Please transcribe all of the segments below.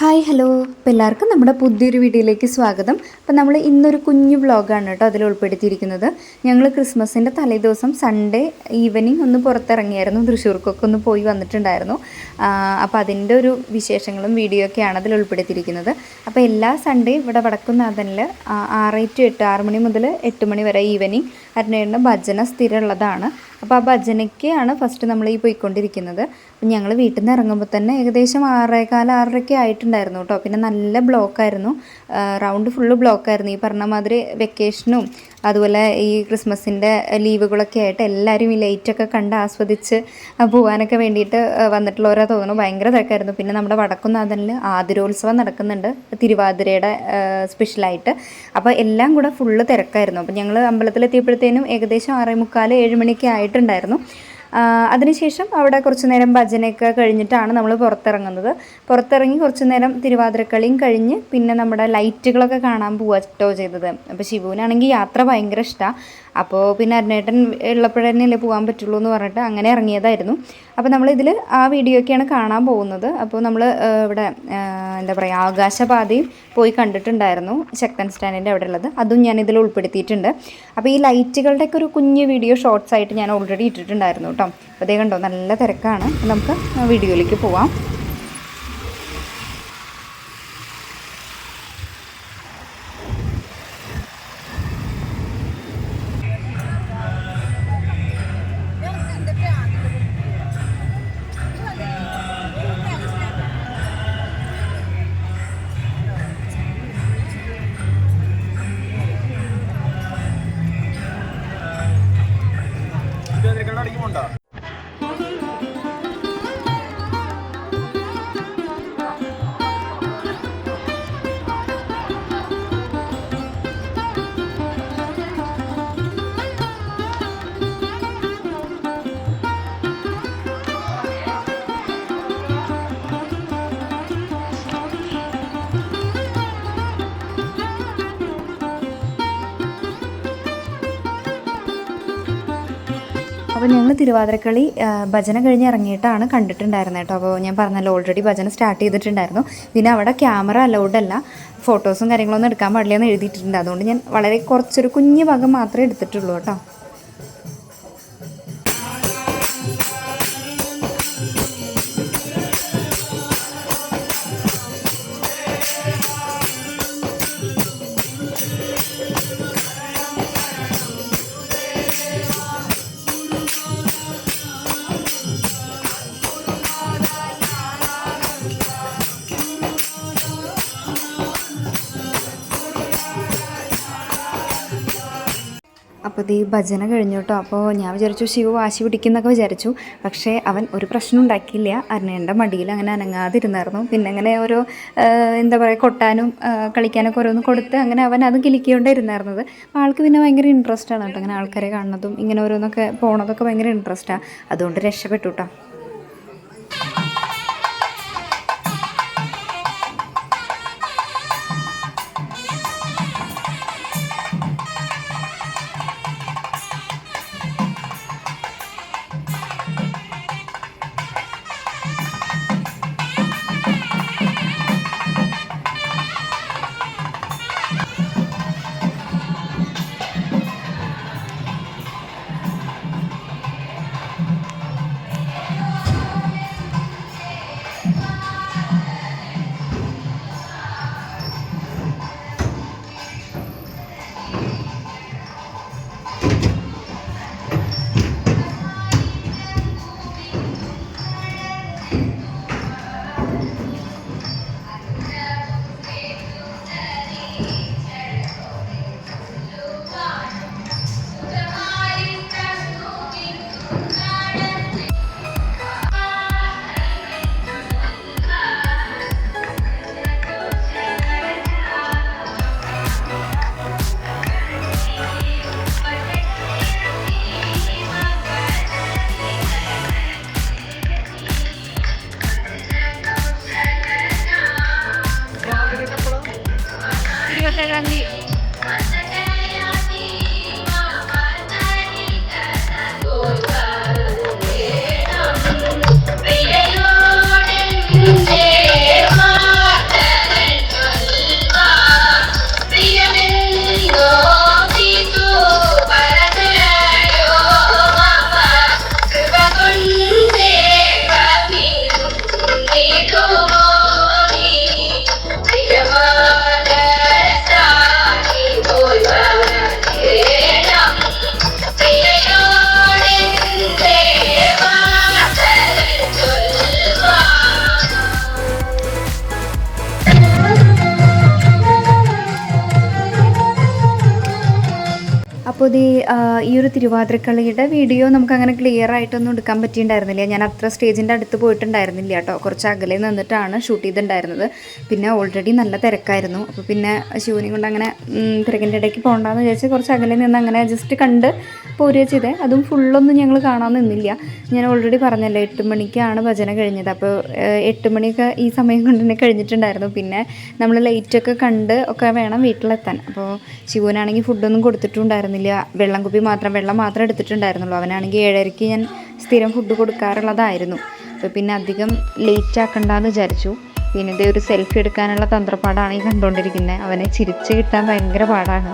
Hi hello. അപ്പോൾ എല്ലാവർക്കും നമ്മുടെ പുതിയൊരു വീഡിയോയിലേക്ക് സ്വാഗതം. അപ്പോൾ നമ്മൾ ഇന്നൊരു കുഞ്ഞു വ്ളോഗാണ് കേട്ടോ അതിൽ ഉൾപ്പെടുത്തിയിരിക്കുന്നത്. ഞങ്ങൾ ക്രിസ്മസിന്റെ തലേദിവസം സൺഡേ ഈവനിങ് ഒന്ന് പുറത്തിറങ്ങിയായിരുന്നു. തൃശ്ശൂർക്കൊക്കെ ഒന്ന് പോയി വന്നിട്ടുണ്ടായിരുന്നു. അപ്പോൾ അതിന്റെ ഒരു വിശേഷങ്ങളും വീഡിയോ ഒക്കെയാണ് അതിൽ ഉൾപ്പെടുത്തിയിരിക്കുന്നത്. അപ്പോൾ എല്ലാ സൺഡേ ഇവിടെ വടക്കുന്നാഥനിൽ ആറ് ടു എട്ട് ആറ് മണി മുതൽ എട്ട് മണി വരെ ഈവനിങ് അരുണേടിന്റെ ഭജന സ്ഥിരമുള്ളതാണ്. അപ്പോൾ ആ ഭജനയ്ക്കാണ് ഫസ്റ്റ് നമ്മൾ ഈ പോയിക്കൊണ്ടിരിക്കുന്നത്. അപ്പം ഞങ്ങൾ വീട്ടിൽ നിന്ന് ഇറങ്ങുമ്പോൾ തന്നെ ഏകദേശം ആറേകാല ആറരയ്ക്ക് ആയിട്ടുണ്ടായിരുന്നു കേട്ടോ പിന്നെ നല്ല ബ്ലോക്കായിരുന്നു റൗണ്ട് ഫുള്ള് ബ്ലോക്കായിരുന്നു ഈ പറഞ്ഞ മാതിരി വെക്കേഷനും അതുപോലെ ഈ ക്രിസ്മസിന്റെ ലീവുകളൊക്കെ ആയിട്ട് എല്ലാവരും ഈ ലൈറ്റൊക്കെ കണ്ട് ആസ്വദിച്ച് പോകാനൊക്കെ വേണ്ടിയിട്ട് വന്നിട്ടുള്ളവരാ തോന്നുന്നു. ഭയങ്കര തിരക്കായിരുന്നു. പിന്നെ നമ്മുടെ വടക്കുന്നാഥനിൽ ആതിരോത്സവം നടക്കുന്നുണ്ട്. തിരുവാതിരയുടെ സ്പെഷ്യലായിട്ട്. അപ്പോൾ എല്ലാം കൂടെ ഫുള്ള് തിരക്കായിരുന്നു. അപ്പോൾ ഞങ്ങൾ അമ്പലത്തിലെത്തിയപ്പോഴത്തേനും ഏകദേശം ആറേ മുക്കാൽ ഏഴ് മണിയൊക്കെ ആയിട്ടുണ്ടായിരുന്നു. അതിനുശേഷം അവിടെ കുറച്ച് നേരം ഭജനയൊക്കെ കഴിഞ്ഞിട്ടാണ് നമ്മൾ പുറത്തിറങ്ങുന്നത്. പുറത്തിറങ്ങി കുറച്ച് നേരം തിരുവാതിരക്കളിയും കഴിഞ്ഞ് പിന്നെ നമ്മുടെ ലൈറ്റുകളൊക്കെ കാണാൻ പോവാട്ടോ ചെയ്തത്. അപ്പോൾ ശിവുവിനാണെങ്കിൽ യാത്ര ഭയങ്കര ഇഷ്ടമാണ് അപ്പോൾ പിന്നെ അരുണേട്ടൻ ഉള്ളപ്പോഴന്നെയല്ലേ പോകാൻ പറ്റുള്ളൂ എന്ന് പറഞ്ഞിട്ട് അങ്ങനെ ഇറങ്ങിയതായിരുന്നു. അപ്പോൾ നമ്മളിതിൽ ആ വീഡിയോയൊക്കെയാണ് കാണാൻ പോകുന്നത്. അപ്പോൾ നമ്മൾ ഇവിടെ എന്താ പറയുക ആകാശപാതയും പോയി കണ്ടിട്ടുണ്ടായിരുന്നു. ശക്തൻ സ്റ്റാൻഡിന്റെ അവിടെ ഉള്ളത്. അതും ഞാൻ ഇതിൽ ഉൾപ്പെടുത്തിയിട്ടുണ്ട്. അപ്പോൾ ഈ ലൈറ്റുകളുടെയൊക്കെ ഒരു കുഞ്ഞ് വീഡിയോ ഷോർട്സ് ആയിട്ട് ഞാൻ ഓൾറെഡി ഇട്ടിട്ടുണ്ടായിരുന്നു കേട്ടോ. അപ്പോൾ അതേ കണ്ടോ നല്ല തിരക്കാണ്. നമുക്ക് വീഡിയോയിലേക്ക് പോവാം. അപ്പോൾ ഞങ്ങൾ തിരുവാതിരക്കളി ഭജന കഴിഞ്ഞ് ഇറങ്ങിയിട്ടാണ് കണ്ടിട്ടുണ്ടായിരുന്നത് കേട്ടോ. അപ്പോൾ ഞാൻ പറഞ്ഞല്ലോ ഓൾറെഡി ഭജന സ്റ്റാർട്ട് ചെയ്തിട്ടുണ്ടായിരുന്നു. പിന്നെ അവിടെ ക്യാമറ അലൗഡ് അല്ല. ഫോട്ടോസും കാര്യങ്ങളൊന്നും എടുക്കാൻ പാടില്ല എന്ന് എഴുതിയിട്ടുണ്ട് അതുകൊണ്ട് ഞാൻ വളരെ കുറച്ചൊരു കുഞ്ഞു ഭാഗം മാത്രമേ എടുത്തിട്ടുള്ളൂ കേട്ടോ. അപ്പോൾ ഭജന കഴിഞ്ഞു കേട്ടോ അപ്പോൾ ഞാൻ വിചാരിച്ചു ശിവ വാശി പിടിക്കുന്നൊക്കെ വിചാരിച്ചു. പക്ഷേ അവൻ ഒരു പ്രശ്നം ഉണ്ടാക്കിയില്ല. അരുണേന്റെ മടിയിൽ അങ്ങനെ അനങ്ങാതിരുന്നായിരുന്നു. പിന്നെ അങ്ങനെ ഓരോ എന്താ പറയുക കൊട്ടാനും കളിക്കാനൊക്കെ ഓരോന്ന് കൊടുത്ത് അങ്ങനെ അവൻ അത് കിലിക്കൊണ്ടിരുന്നായിരുന്നത് അപ്പോൾ ആൾക്ക് പിന്നെ ഭയങ്കര ഇൻട്രസ്റ്റ് ആണ് കേട്ടോ അങ്ങനെ ആൾക്കാരെ കാണുന്നതും ഇങ്ങനെ ഓരോന്നൊക്കെ പോണതൊക്കെ ഭയങ്കര ഇൻട്രസ്റ്റാണ് അതുകൊണ്ട് രക്ഷപ്പെട്ടു കേട്ടോ ഇത് ഈ ഒരു തിരുവാതിരക്കളിയുടെ വീഡിയോ നമുക്ക് അങ്ങനെ ക്ലിയർ ആയിട്ടൊന്നും എടുക്കാൻ പറ്റിയിട്ടുണ്ടായിരുന്നില്ല. ഞാൻ അത്ര സ്റ്റേജിന്റെ അടുത്ത് പോയിട്ടുണ്ടായിരുന്നില്ല കേട്ടോ. കുറച്ച് അകലെ നിന്നിട്ടാണ് ഷൂട്ട് ചെയ്തിട്ടുണ്ടായിരുന്നത്. പിന്നെ ഓൾറെഡി നല്ല തിരക്കായിരുന്നു. അപ്പോൾ പിന്നെ ശിവനെയും കൊണ്ട് അങ്ങനെ തിരക്കിന്റെ ഇടയ്ക്ക് പോകണ്ടെന്ന് വിചാരിച്ച് കുറച്ച് അകലെ നിന്ന് അങ്ങനെ ജസ്റ്റ് കണ്ട് പോരുക ചെയ്തേ. അതും ഫുള്ളൊന്നും ഞങ്ങൾ കാണാൻ നിന്നില്ല. ഞാൻ ഓൾറെഡി പറഞ്ഞല്ലോ എട്ട് മണിക്കാണ് ഭജന കഴിഞ്ഞത്. അപ്പോൾ എട്ട് മണിയൊക്കെ ഈ സമയം കൊണ്ട് തന്നെ കഴിഞ്ഞിട്ടുണ്ടായിരുന്നു. പിന്നെ നമ്മൾ ലൈറ്റൊക്കെ കണ്ട് ഒക്കെ വേണം വീട്ടിലെത്താൻ. അപ്പോൾ ശിവനാണെങ്കിൽ ഫുഡൊന്നും കൊടുത്തിട്ടുണ്ടായിരുന്നില്ല. വെള്ളം കുപ്പി മാത്രം വെള്ളം മാത്രം എടുത്തിട്ടുണ്ടായിരുന്നുള്ളൂ. അവനാണെങ്കിൽ ഏഴരയ്ക്ക് ഞാൻ സ്ഥിരം ഫുഡ് കൊടുക്കാറുള്ളതായിരുന്നു. അപ്പോൾ പിന്നെ അധികം ലേറ്റ് ആക്കണ്ടെന്ന് വിചാരിച്ചു. പിന്നെ ഇതേ ഒരു സെൽഫി എടുക്കാനുള്ള തന്ത്രപ്പാടാണ് ഈ കണ്ടുകൊണ്ടിരിക്കുന്നത് അവനെ ചിരിച്ച് കിട്ടാൻ ഭയങ്കര പാടാണ്.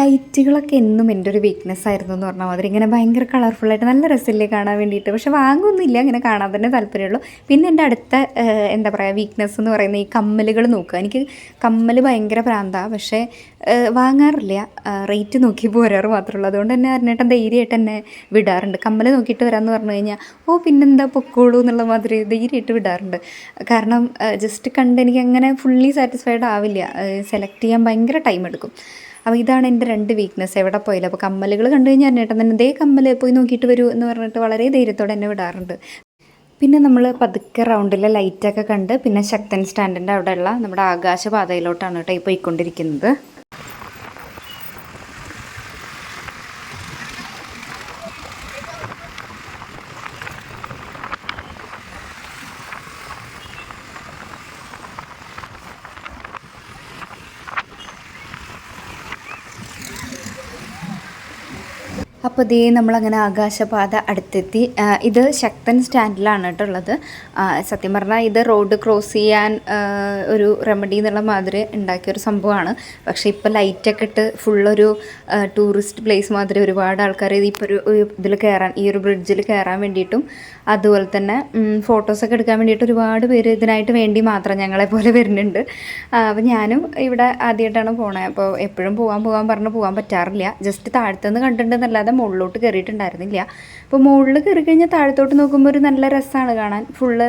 ലൈറ്റുകളൊക്കെ എന്നും എന്റെ ഒരു വീക്ക്നെസ് ആയിരുന്നു എന്ന് പറഞ്ഞാൽ മാതിരി. ഇങ്ങനെ ഭയങ്കര കളർഫുള്ളായിട്ട് നല്ല രസമില്ലേ കാണാൻ വേണ്ടിയിട്ട്. പക്ഷേ വാങ്ങുമൊന്നുമില്ല ഇങ്ങനെ കാണാൻ തന്നെ താല്പര്യമുള്ളൂ. പിന്നെ എന്റെ അടുത്ത എന്താ പറയുക വീക്ക്നെസ് എന്ന് പറയുന്നത് ഈ കമ്മലുകൾ നോക്കുക. എനിക്ക് കമ്മൽ ഭയങ്കര പ്രാന്താണ് പക്ഷേ വാങ്ങാറില്ല. റേറ്റ് നോക്കി പോരാറ് മാത്രമേ ഉള്ളൂ അതുകൊണ്ട് തന്നെ അരനേട്ടൻ ധൈര്യമായിട്ട് എന്നെ വിടാറുണ്ട്. കമ്മൽ നോക്കിയിട്ട് വരാമെന്ന് പറഞ്ഞു കഴിഞ്ഞാൽ ഓ പിന്നെന്താ പൊക്കോളൂ എന്നുള്ള മാതിരി ധൈര്യമായിട്ട് വിടാറുണ്ട്. കാരണം ജസ്റ്റ് കണ്ട് എനിക്ക് അങ്ങനെ ഫുള്ളി സാറ്റിസ്ഫൈഡ് ആവില്ല. സെലക്ട് ചെയ്യാൻ ഭയങ്കര ടൈം എടുക്കും. അപ്പോൾ ഇതാണ് എന്റെ രണ്ട് വീക്ക്നെസ് എവിടെ പോയില്ല അപ്പോൾ കമ്മലുകൾ കണ്ടു കഴിഞ്ഞാൽ എന്നേട്ടൻ തന്നെ ദേ കമ്മൽ പോയി നോക്കിയിട്ട് വരൂ എന്ന് പറഞ്ഞിട്ട് വളരെ ധൈര്യത്തോടെ എന്നെ വിടാറുണ്ട്. പിന്നെ നമ്മൾ പതുക്കെ റൗണ്ടിലെ ലൈറ്റൊക്കെ കണ്ട് പിന്നെ ശക്തൻ സ്റ്റാൻഡിന്റെ അവിടെയുള്ള നമ്മുടെ ആകാശപാതയിലോട്ടാണ് കേട്ടോ ഈ പോയിക്കൊണ്ടിരിക്കുന്നത്. അപ്പോൾ നമ്മൾ നമ്മളങ്ങനെ ആകാശപാത അടുത്തെത്തി. ഇത് ശക്തൻ സ്റ്റാൻഡിലാണ് കേട്ടോ ഉള്ളത്. സത്യം പറഞ്ഞാൽ ഇത് റോഡ് ക്രോസ് ചെയ്യാൻ ഒരു റെമഡി എന്നുള്ള മാതിരി ഉണ്ടാക്കിയൊരു സംഭവമാണ്. പക്ഷേ ഇപ്പോൾ ലൈറ്റൊക്കെ ഇട്ട് ഫുള്ളൊരു ടൂറിസ്റ്റ് പ്ലേസ് മാതിരി ഒരുപാട് ആൾക്കാർ ഇപ്പോൾ ഒരു ഇതിൽ കയറാൻ ഈ ഒരു ബ്രിഡ്ജിൽ കയറാൻ വേണ്ടിയിട്ടും അതുപോലെ തന്നെ ഫോട്ടോസൊക്കെ എടുക്കാൻ വേണ്ടിയിട്ട് ഒരുപാട് പേര് ഇതിനായിട്ട് വേണ്ടി മാത്രം ഞങ്ങളെ പോലെ വരുന്നുണ്ട്. അപ്പോൾ ഞാനും ഇവിടെ ആദ്യമായിട്ടാണ് പോണത് അപ്പോൾ എപ്പോഴും പോകാൻ പോകാൻ പറഞ്ഞ് പോകാൻ പറ്റാറില്ല. ജസ്റ്റ് താഴത്തുനിന്ന് കണ്ടിട്ടുണ്ടെന്നല്ലാതെ മുകളിലോട്ട് കയറിയിട്ടുണ്ടായിരുന്നില്ല അപ്പോൾ മുകളിൽ കയറി കഴിഞ്ഞാൽ താഴത്തോട്ട് നോക്കുമ്പോൾ ഒരു നല്ല രസമാണ് കാണാൻ. ഫുള്ള്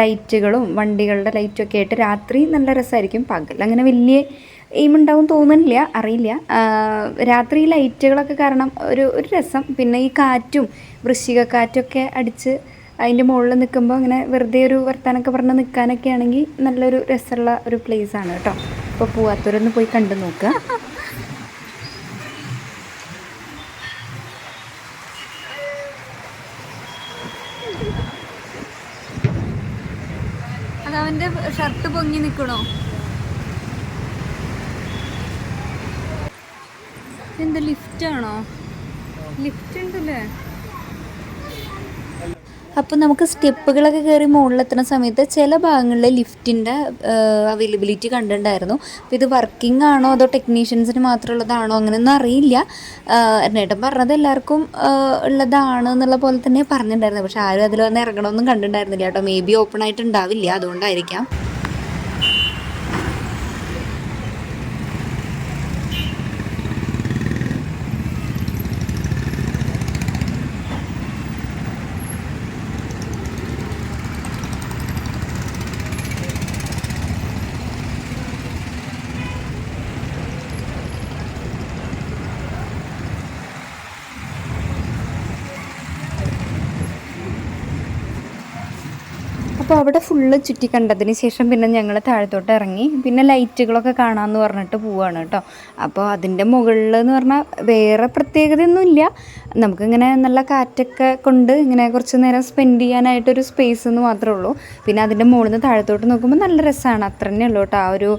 ലൈറ്റുകളും വണ്ടികളുടെ ലൈറ്റും ഒക്കെ ആയിട്ട് രാത്രി നല്ല രസമായിരിക്കും. പകൽ അങ്ങനെ വലിയ എയിം ഉണ്ടാവും തോന്നുന്നില്ല അറിയില്ല. രാത്രി ലൈറ്റുകളൊക്കെ കാരണം ഒരു ഒരു രസം. പിന്നെ ഈ കാറ്റും വൃശ്ചിക കാറ്റൊക്കെ അടിച്ച് അതിന്റെ മുകളിൽ നിൽക്കുമ്പോൾ അങ്ങനെ വെറുതെ ഒരു വർത്താനൊക്കെ പറഞ്ഞ് നിൽക്കാനൊക്കെ ആണെങ്കിൽ നല്ലൊരു രസമുള്ള ഒരു പ്ലേസ് ആണ് കേട്ടോ. അപ്പോൾ പോവാത്തവരൊന്ന് പോയി കണ്ടു നോക്കുക അതവന്റെ ഷർട്ട് പൊങ്ങി നിൽക്കണോ എന്ത് ലിഫ്റ്റ് ആണോ? ലിഫ്റ്റ് ഉണ്ടല്ലേ? അപ്പോൾ നമുക്ക് സ്റ്റെപ്പുകളൊക്കെ കയറി മുകളിലെത്തുന്ന സമയത്ത് ചില ഭാഗങ്ങളിൽ ലിഫ്റ്റിന്റെ അവൈലബിലിറ്റി കണ്ടിട്ടുണ്ടായിരുന്നു. അപ്പോൾ ഇത് വർക്കിംഗ് ആണോ അതോ ടെക്നീഷ്യൻസിന് മാത്രമുള്ളതാണോ അങ്ങനെയൊന്നും അറിയില്ല. എന്നേട്ടൻ പറഞ്ഞത് എല്ലാവർക്കും ഉള്ളതാണ് എന്നുള്ള പോലെ തന്നെ പറഞ്ഞിട്ടുണ്ടായിരുന്നു. പക്ഷേ ആരും അതിൽ വന്ന് ഇറങ്ങണമെന്നും കണ്ടിട്ടുണ്ടായിരുന്നില്ല കേട്ടോ. മേ ബി ഓപ്പൺ ആയിട്ടുണ്ടാവില്ല അതുകൊണ്ടായിരിക്കാം. അപ്പോൾ അവിടെ ഫുള്ള് ചുറ്റി കണ്ടതിന് ശേഷം പിന്നെ ഞങ്ങൾ താഴത്തോട്ട് ഇറങ്ങി. പിന്നെ ലൈറ്റുകളൊക്കെ കാണാമെന്ന് പറഞ്ഞിട്ട് പോവാണ് കേട്ടോ. അപ്പോൾ അതിന്റെ മുകളിൽ എന്ന് പറഞ്ഞാൽ വേറെ പ്രത്യേകതയൊന്നുമില്ല നമുക്കിങ്ങനെ നല്ല കാറ്റൊക്കെ കൊണ്ട് ഇങ്ങനെ കുറച്ച് നേരം സ്പെൻഡ് ചെയ്യാനായിട്ടൊരു സ്പേസ് എന്ന് മാത്രമേ ഉള്ളൂ. പിന്നെ അതിന്റെ മുകളിൽ നിന്ന് താഴത്തോട്ട് നോക്കുമ്പോൾ നല്ല രസമാണ് അത്ര തന്നെ ഉള്ളൂ കേട്ടോ ആ ഒരു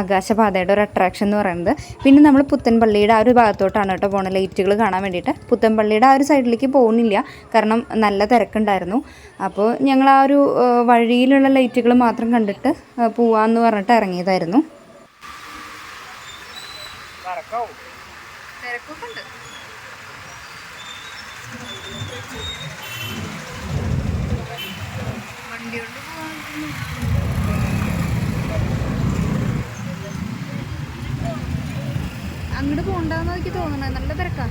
ആകാശപാതയുടെ ഒരു അട്രാക്ഷൻ എന്ന് പറയുന്നത്. പിന്നെ നമ്മൾ പുത്തൻപള്ളിയുടെ ആ ഒരു ഭാഗത്തോട്ടാണ് കേട്ടോ പോണ ലൈറ്റുകൾ കാണാൻ വേണ്ടിയിട്ട്. പുത്തൻപള്ളിയുടെ ആ ഒരു സൈഡിലേക്ക് പോകുന്നില്ല കാരണം നല്ല തിരക്കുണ്ടായിരുന്നു. അപ്പോൾ ഞങ്ങൾ ആ ഒരു വഴിയിലുള്ള ലൈറ്റുകൾ മാത്രം കണ്ടിട്ട് പോവാന്ന് പറഞ്ഞിട്ട് ഇറങ്ങിയതായിരുന്നു. അങ്ങോട്ട് പോകണ്ടെന്ന് എനിക്ക് തോന്നണേ. നല്ല തിരക്കാ.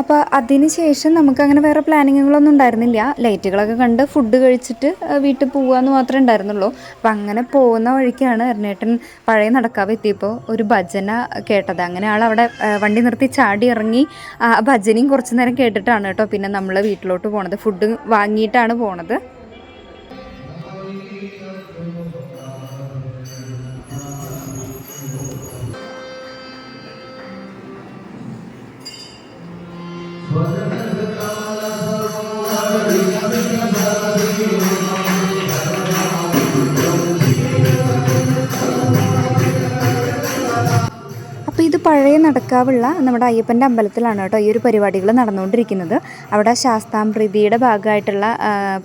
അപ്പോൾ അതിന് ശേഷം നമുക്ക് അങ്ങനെ വേറെ പ്ലാനിങ്ങുകളൊന്നും ഉണ്ടായിരുന്നില്ല. ലൈറ്റുകളൊക്കെ കണ്ട് ഫുഡ് കഴിച്ചിട്ട് വീട്ടിൽ പോകാമെന്ന് മാത്രമേ ഉണ്ടായിരുന്നുള്ളൂ. അപ്പോൾ അങ്ങനെ പോകുന്ന വഴിക്കാണ് എറണേട്ടൻ പഴയ നടക്കാവ് എത്തിയപ്പോൾ ഒരു ഭജന കേട്ടത്. അങ്ങനെ ആൾ അവിടെ വണ്ടി നിർത്തി ചാടി ഇറങ്ങി ഭജനയും കുറച്ച് നേരം കേട്ടിട്ടാണ് കേട്ടോ പിന്നെ നമ്മൾ വീട്ടിലോട്ട് പോണത്. ഫുഡ് വാങ്ങിയിട്ടാണ് പോണത്. ഇത് നടക്കാവുള്ള നമ്മുടെ അയ്യപ്പന്റെ അമ്പലത്തിലാണ് കേട്ടോ ഈ ഒരു പരിപാടികൾ നടന്നുകൊണ്ടിരിക്കുന്നത്. അവിടെ ശാസ്താംപ്രീതിയുടെ ഭാഗമായിട്ടുള്ള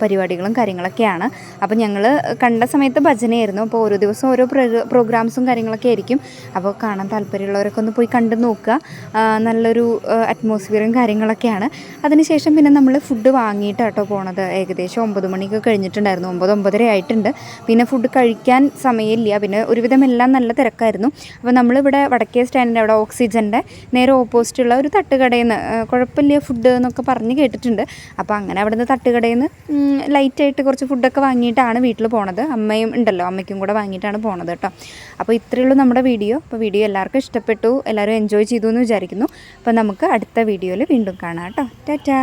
പരിപാടികളും കാര്യങ്ങളൊക്കെയാണ്. അപ്പോൾ ഞങ്ങൾ കണ്ട സമയത്ത് ഭജനയായിരുന്നു. അപ്പോൾ ഓരോ ദിവസം ഓരോ പ്രോഗ്രാംസും കാര്യങ്ങളൊക്കെ ആയിരിക്കും. അപ്പോൾ കാണാൻ താല്പര്യമുള്ളവരൊക്കെ ഒന്ന് പോയി കണ്ടു നോക്കുക. നല്ലൊരു അറ്റ്മോസ്ഫിയറും കാര്യങ്ങളൊക്കെയാണ്. അതിനുശേഷം പിന്നെ നമ്മൾ ഫുഡ് വാങ്ങിയിട്ട് കേട്ടോ പോണത്. ഏകദേശം ഒമ്പത് മണിയൊക്കെ കഴിഞ്ഞിട്ടുണ്ടായിരുന്നു. ഒമ്പത് ഒമ്പതര ആയിട്ടുണ്ട്. പിന്നെ ഫുഡ് കഴിക്കാൻ സമയമില്ല. പിന്നെ ഒരുവിധം എല്ലാം നല്ല തിരക്കായിരുന്നു. അപ്പോൾ നമ്മളിവിടെ വടക്കേ സ്റ്റാൻഡിന്റെ അവിടെ ഓക്സിജന്റെ നേരെ ഓപ്പോസിറ്റുള്ള ഒരു തട്ടുകടയിൽ നിന്ന് കുഴപ്പമില്ല ഫുഡ് എന്നൊക്കെ പറഞ്ഞ് കേട്ടിട്ടുണ്ട്. അപ്പോൾ അങ്ങനെ അവിടെ നിന്ന് തട്ടുകടയിൽ നിന്ന് ലൈറ്റായിട്ട് കുറച്ച് ഫുഡൊക്കെ വാങ്ങിയിട്ടാണ് വീട്ടിൽ പോണത്. അമ്മയും ഉണ്ടല്ലോ അമ്മയ്ക്കും കൂടെ വാങ്ങിയിട്ടാണ് പോണത് കേട്ടോ. അപ്പോൾ ഇത്രയേ ഉള്ളൂ നമ്മുടെ വീഡിയോ. അപ്പോൾ വീഡിയോ എല്ലാവർക്കും ഇഷ്ടപ്പെട്ടു എല്ലാവരും എൻജോയ് ചെയ്തു എന്ന് വിചാരിക്കുന്നു. അപ്പോൾ നമുക്ക് അടുത്ത വീഡിയോയിൽ വീണ്ടും കാണാം കേട്ടോ. ടാറ്റാ!